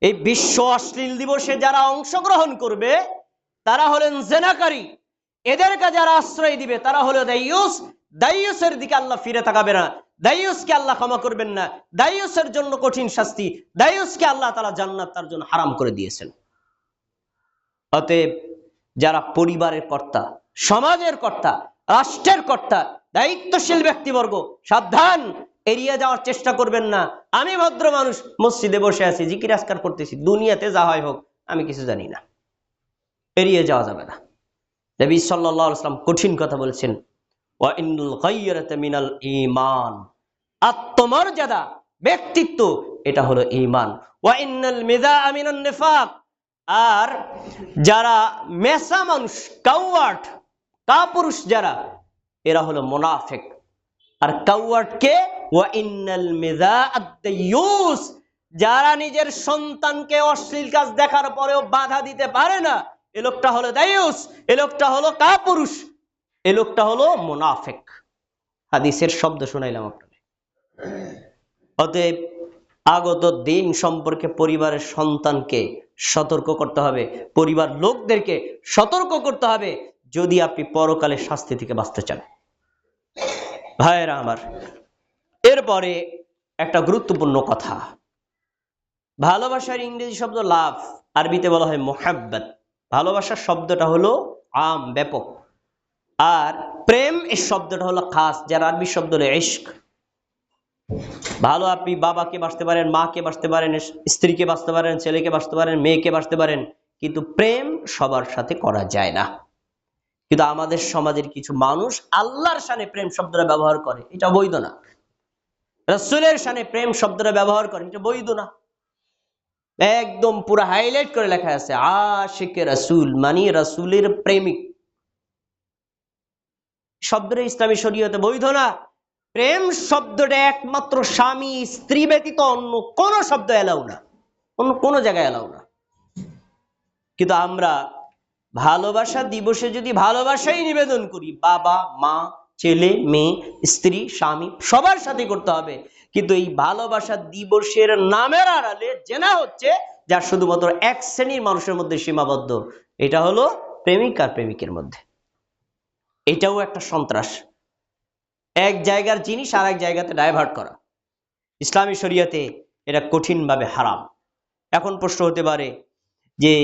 এই বিশ্ব অশ্লীল দিবসে যারা অংশগ্রহণ করবে, তারা হলেন জেনাকারী। এদেরকে যারা আশ্রয় দিবে, তারা হলো দাইয়ুস। দাইয়ুসের দিকে আল্লাহ ফিরে তাকাবে না। দাইয়ুসকে আল্লাহ ক্ষমা করবেন না। দাইয়ুসের জন্য কঠিন শাস্তি। দাইয়ুসকে আল্লাহ তারা জান্নাত তার জন্য হারাম করে দিয়েছেন। অতএব যারা পরিবারের কর্তা, সমাজের কর্তা, রাষ্ট্রের কর্তা, দায়িত্বশীল ব্যক্তিবর্গ, সাবধান। এড়িয়ে যাওয়ার চেষ্টা করবেন না। আমি ভদ্র মানুষ, মসজিদে বসে আছি, জিকির আসকার করতেছি, দুনিয়াতে যা হয় হোক, আমি কিছু জানি না। এড়িয়ে যাওয়া যাবে না। নবী সাল্লাম কঠিন কথা বলছেন ঈমান। আত্মমর্যাদা, ব্যক্তিত্ব, এটা হলো নিফাক। আর যারা মেসা মানুষ কাউয়াট কাপুরুষ যারা, এরা হলো মোনাফেক। আর কাউয়াটকে মিজা যারা নিজের সন্তানকে অশ্লীল কাজ দেখার পরেও বাধা দিতে পারে না, এ লোকটা হলো দায়ুস এ লোকটা হলো কাপুরুষ, এ লোকটা হলো মোনাফেক। হাদিসের শব্দ শুনাইলাম আপনাকে অতএব আগত দিন সম্পর্কে পরিবারের সন্তানকে সতর্ক করতে হবে, পরিবার লোকদেরকে সতর্ক করতে হবে, যদি আপনি পরকালে শাস্তি থেকে বাঁচতে চান। ভাইয়েরা আমার এরপরে একটা গুরুত্বপূর্ণ কথা। ভালোবাসার ইংরেজি শব্দ লাভ আরবিতে বলা হয় মোহাব্বত। ভালোবাসার শব্দটা হলো আম, ব্যাপক। আর প্রেম এই শব্দটা হলো খাস, যার আরবি শব্দ হলো ইশক। ভালো আপনি বাবাকে বাঁচতে পারেন, মাকে বাঁচতে পারেন, স্ত্রীকে বাঁচতে পারেন, ছেলেকে বাঁচতে পারেন, মেয়েকে বাঁচতে পারেন, কিন্তু প্রেম সবার সাথে করা যায় না। কিন্তু আমাদের সমাজের কিছু মানুষ আল্লাহর সানে প্রেম শব্দটা ব্যবহার করে, এটা বৈধ না। রসুলের সানে প্রেম শব্দটা ব্যবহার করেন, এটা বৈধ না। একদম পুরো হাইলাইট করে লেখা আছে, আশিকে রাসুল মানে রাসুলের প্রেমিক। শব্দটা ইসলামী শরীয়তে বৈধ না। প্রেম শব্দটা একমাত্র স্বামী, স্ত্রী ব্যতীত অন্য কোন শব্দ এলাও না। অন্য কোনো জায়গায় এলাও না। কিন্তু আমরা ভালোবাসা দিবসে যদি ভালোবাসাই নিবেদন করি, বাবা, মা ছেলে, মেয়ে, স্ত্রী, স্বামী, সবার সাথে করতে হবে। কিন্তু এই ভালোবাসা দিবসের নামের আড়ালে জেনা হচ্ছে যা শুধুমাত্র এক শ্রেণির মানুষের মধ্যে সীমাবদ্ধ। এটা হলো প্রেমিক আর প্রেমিকের মধ্যে। এটাও একটা সন্ত্রাস। এক জায়গার জিনিস আর এক জায়গাতে ডাইভার্ট করা। ইসলামী শরিয়াতে এটা কঠিনভাবে হারাম। এখন প্রশ্ন হতে পারে যে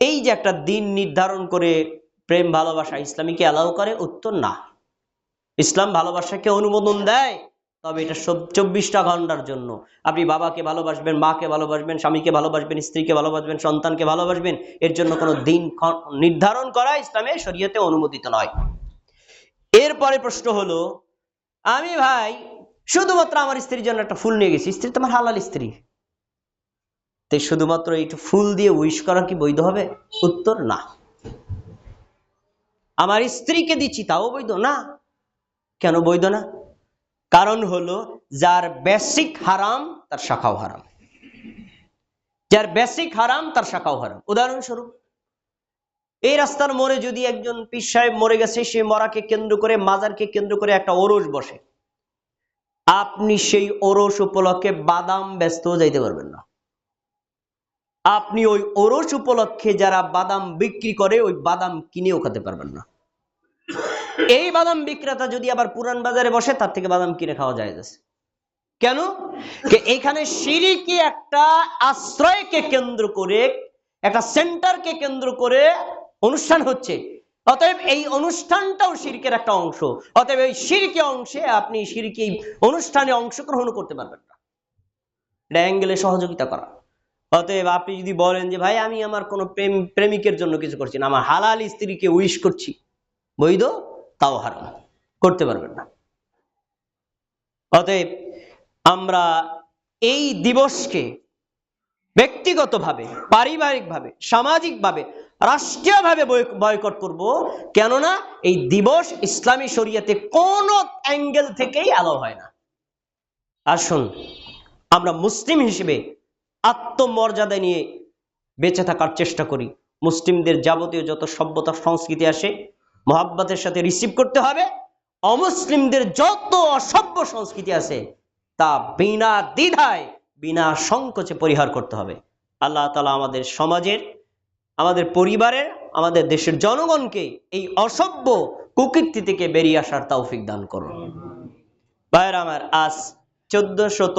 এই যে একটা দিন নির্ধারণ করে প্রেম, ভালোবাসা ইসলামীকে অ্যালাউ করে? উত্তর না। ইসলাম ভালোবাসাকে অনুমোদন দেয়, তবে এটা সব চব্বিশটা ঘণ্টার জন্য। আপনি বাবাকে ভালোবাসবেন, মাকে ভালোবাসবেন, স্বামীকে ভালোবাসবেন, স্ত্রীকে ভালোবাসবেন, সন্তানকে ভালোবাসবেন, এর জন্য কোনো দিন নির্ধারণ করা ইসলামে শরীয়তে অনুমোদিত নয়। এরপরে প্রশ্ন হলো, আমি ভাই, শুধুমাত্র আমার স্ত্রীর জন্য একটা ফুল নিয়ে গেছি, স্ত্রী তোমার হালাল স্ত্রী। তো শুধুমাত্র এইটু ফুল দিয়ে উইশ করা কি বৈধ হবে? উত্তর না। আমার স্ত্রীকে দিচ্ছি, তাও বৈধ না। কেন বৈধ না? কারণ হলো, যার বেসিক হারাম, তার শাখাও হারাম। যার বেসিক হারাম, তার শাখাও হারাম। উদাহরণস্বরূপ, এই রাস্তার মোড়ে যদি একজন পীর সাহেব মরে গেছে সেই মরাকে কেন্দ্র করে, মাজারকে কেন্দ্র করে একটা ওরস বসে। আপনি সেই ওরস উপলক্ষে বাদাম ব্যস্ত যাইতে পারবেন না। আপনি ওই ওরস উপলক্ষে যারা বাদাম বিক্রি করে, ওই বাদাম কিনেও খেতে পারবেন না। এই বাদাম বিক্রেতা যদি আবার পুরান বাজারে বসে, তার থেকে বাদাম কিনে খাওয়া যায় যাচ্ছে কেন? এখানে সিঁড়িকে একটা আশ্রয়কে কেন্দ্র করে, একটা সেন্টারকে কেন্দ্র করে অনুষ্ঠান হচ্ছে। অতএব এই অনুষ্ঠানটাও শিরকের একটা অংশ। অতএব এই সিরকি অংশে আপনি সিরকি অনুষ্ঠানে অংশগ্রহণ করতে পারবেন না। এটা অ্যাঙ্গেলে সহযোগিতা করা। অতএব আপনি যদি বলেন যে, ভাই, আমি আমার কোনো প্রেম, প্রেমিকের জন্য কিছু করছি না। আমার হালাল স্ত্রীকে উইশ করছি। বৈধ? তাও হারাম, করতে পারবেন না। অতএব আমরা এই দিবসকে ব্যক্তিগতভাবে, পারিবারিকভাবে, সামাজিকভাবে, রাষ্ট্রীয়ভাবে বয়- বয়কট করব, কেননা এই দিবস ইসলামী শরিয়াতে কোন অ্যাঙ্গেল থেকেই আলো হয় না। আসুন, আমরা মুসলিম হিসেবে আত্মমর্যাদা নিয়ে বেঁচে থাকার চেষ্টা করি। মুসলিমদের যাবতীয় যত সভ্যতা, সংস্কৃতি আসে মহাব্বতের সাথে রিসিভ করতে হবে। অমুসলিমদের যত অসভ্য সংস্কৃতি আছে, তা বিনা দ্বিধায়, বিনা সংকোচে পরিহার করতে হবে। আল্লাহ তালা আমাদের সমাজের, আমাদের পরিবারের, আমাদের দেশের জনগণকে এই অসভ্য কুকীর্তি থেকে বেরিয়ে আসার তৌফিক দান করুন। ভাইয়ের আমার, আজ চোদ্দ শত